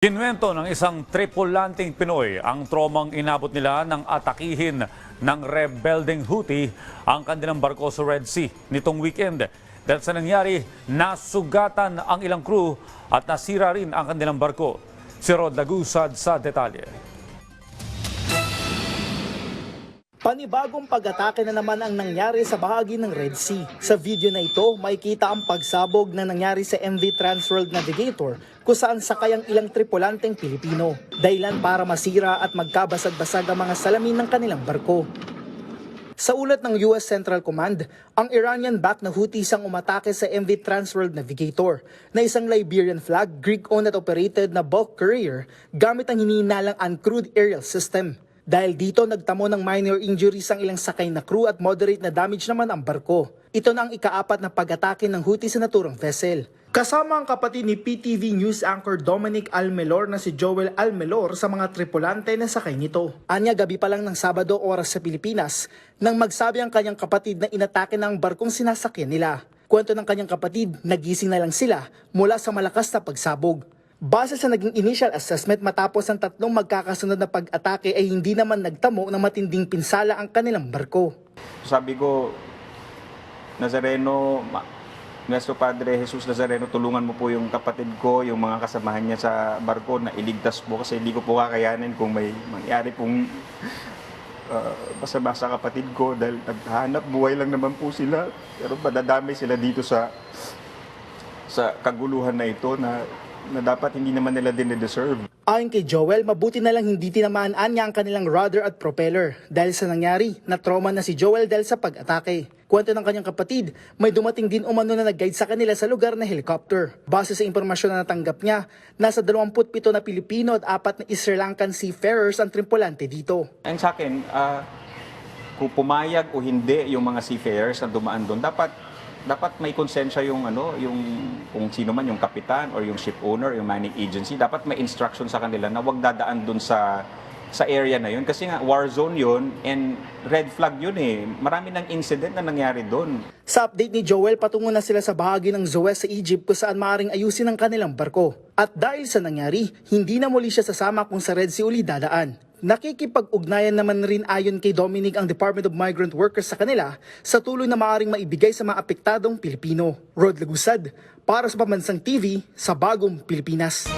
Kinwento ng isang tripulanting Pinoy ang tromang inabot nila ng atakihin ng rebelding Houthi ang kanilang barko sa Red Sea nitong weekend. Dahil sa nangyari, nasugatan ang ilang crew at nasira rin ang kanilang barko. Si Rod Lagusad sa detalye. Panibagong pag-atake na naman ang nangyari sa bahagi ng Red Sea. Sa video na ito, makikita ang pagsabog na nangyari sa MV Transworld Navigator kung saan sakay ang ilang tripulanteng Pilipino. Dahilan para masira at magkabasag-basag ang mga salamin ng kanilang barko. Sa ulat ng US Central Command, ang Iranian-backed na Houthis ang umatake sa MV Transworld Navigator na isang Liberian flag, Greek-owned at operated na bulk carrier gamit ang hinihinalang uncrewed aerial system. Dahil dito nagtamo ng minor injuries ang ilang sakay na crew at moderate na damage naman ang barko. Ito na ang ikaapat na pag-atake ng Houthis sa naturang vessel. Kasama ang kapatid ni PTV News anchor Dominic Almelor na si Joel Almelor sa mga tripulante na sakay nito. Anya gabi pa lang ng Sabado oras sa Pilipinas nang magsabi ang kanyang kapatid na inatake na ang barkong sinasakyan nila. Kwento ng kanyang kapatid, nagising na lang sila mula sa malakas na pagsabog. Base sa naging initial assessment matapos ang tatlong magkakasunod na pag-atake ay hindi naman nagtamo ng matinding pinsala ang kanilang barko. Sabi ko, Nazareno, Nuestro Padre Jesus Nazareno, tulungan mo po yung kapatid ko, yung mga kasamahan niya sa barko na iligtas po kasi hindi ko po kakayanin kung may mangyari pong uh, masama sa kapatid ko dahil naghahanap buhay lang naman po sila. Pero madadami sila dito sa sa kaguluhan na ito na, na dapat hindi naman nila din deserve. Ayon kay Joel, mabuti na lang hindi tinamaan niya ang kanilang rudder at propeller. Dahil sa nangyari, na-trauma na si Joel dahil sa pag-atake. Kwento ng kanyang kapatid, may dumating din umano na nag-guide sa kanila sa lugar na helicopter. Base sa impormasyon na natanggap niya, nasa 27 na Pilipino at apat na Sri Lankan seafarers ang tripulante dito. Ang sa akin, ah, kung pumayag o hindi yung mga seafarers na dumaan doon, dapat dapat may konsensya yung ano, yung kung sino man yung kapitan or yung ship owner, yung manning agency, dapat may instruction sa kanila na wag dadaan doon sa sa area na yun kasi nga war zone yun and red flag yun eh. Marami ng incident na nangyari doon. Sa update ni Joel, patungo na sila sa bahagi ng Zoes sa Egypt kung saan maaaring ayusin ang kanilang barko. At dahil sa nangyari, hindi na muli siya sasama kung sa Red Sea uli dadaan. Nakikipag-ugnayan naman rin ayon kay Dominic ang Department of Migrant Workers sa kanila sa tulong na maaaring maibigay sa mga apektadong Pilipino. Rod Lagusad, para sa Pamansang TV, sa Bagong Pilipinas.